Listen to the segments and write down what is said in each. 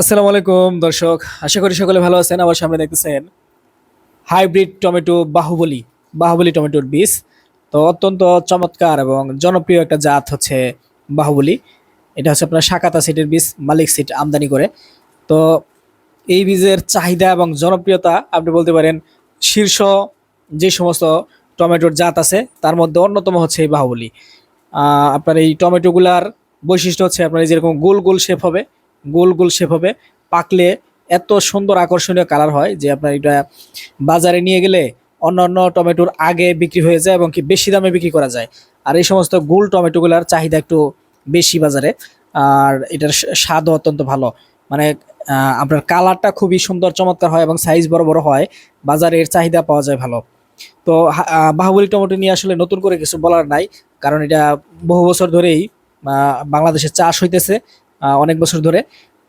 আসসালামু আলাইকুম, দর্শক। আশা করি সকলে ভালো আছেন। আমার সামনে দেখতেছেন হাইব্রিড টমেটো বাহুবলী বাহুবলী টমেটোর বীজ। তো অত্যন্ত চমৎকার এবং জনপ্রিয় একটা জাত হচ্ছে বাহুবলী। এটা হচ্ছে আপনার শাকাতা সিটের বীজ, মালিক সিট আমদানি করে। তো এই বীজের চাহিদা এবং জনপ্রিয়তা আপনি বলতে পারেন, শীর্ষ যে সমস্ত টমেটোর জাত আছে, তার মধ্যে অন্যতম হচ্ছে এই বাহুবলী। আপনার এই টমেটোগুলার বৈশিষ্ট্য হচ্ছে আপনার যেরকম গোল গোল শেপ হবে গোল গোল হবে। পাকলে এত সুন্দর আকর্ষণীয় কালার হয় যে আপনার এটা বাজারে নিয়ে গেলে অন্য অন্য টমেটোর আগে বিক্রি হয়ে যায় এবং কি বেশি দামে বিক্রি করা যায়। আর এই সমস্ত গোল টমেটোগুলার চাহিদা একটু বেশি বাজারে। আর এটার স্বা- স্বাদও অত্যন্ত ভালো। মানে আপনার কালারটা খুবই সুন্দর, চমৎকার হয় এবং সাইজ বড় বড় হয়। বাজারে এর চাহিদা পাওয়া যায় ভালো। তো বাহুবলী টমেটো নিয়ে আসলে নতুন করে কিছু বলার নাই। কারণ এটা বহু বছর ধরেই বাংলাদেশে চাষ হইতেছে। অনেক বছর ধরে।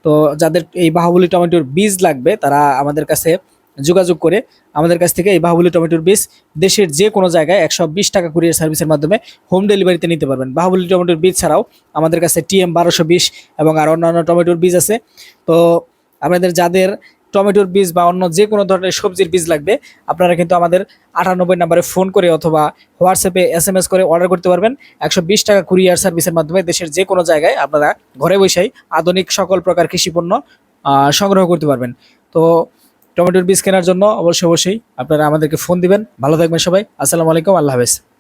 তো যাদের এই বাহুবলি টমেটোর বীজ লাগবে, তারা আমাদের কাছে যোগাযোগ করে আমাদের কাছ থেকে এই বাহুবলি টমেটোর বীজ দেশের যে কোনো জায়গায় একশো বিশ টাকা কুরিয়ার সার্ভিসের মাধ্যমে হোম ডেলিভারিতে নিতে পারবেন। বাহুবলি টমেটোর বীজ ছাড়াও আমাদের কাছে টিএম বারোশো বিশ এবং আর অন্যান্য টমেটোর বীজ আছে। তো আপনাদের যাদের টমেটোর বীজ বা অন্য যে কোনো ধরনের সবজির বীজ লাগবে আপনারা কিন্তু আমাদের আটানব্বই নাম্বারে ফোন করে অথবা হোয়াটসঅ্যাপে এস এম এস করে অর্ডার করতে পারবেন। একশো বিশ টাকা কুরিয়ার সার্ভিসের মাধ্যমে দেশের যে কোনো জায়গায় আপনারা ঘরে বসেই আধুনিক সকল প্রকার কৃষি পণ্য আহ, সংগ্রহ করতে পারবেন। তো টমেটোর বীজ কেনার জন্য অবশ্যই অবশ্যই আপনারা আমাদেরকে ফোন দিবেন। ভালো থাকবেন সবাই। আসসালামু আলাইকুম। আল্লাহ হাফেজ।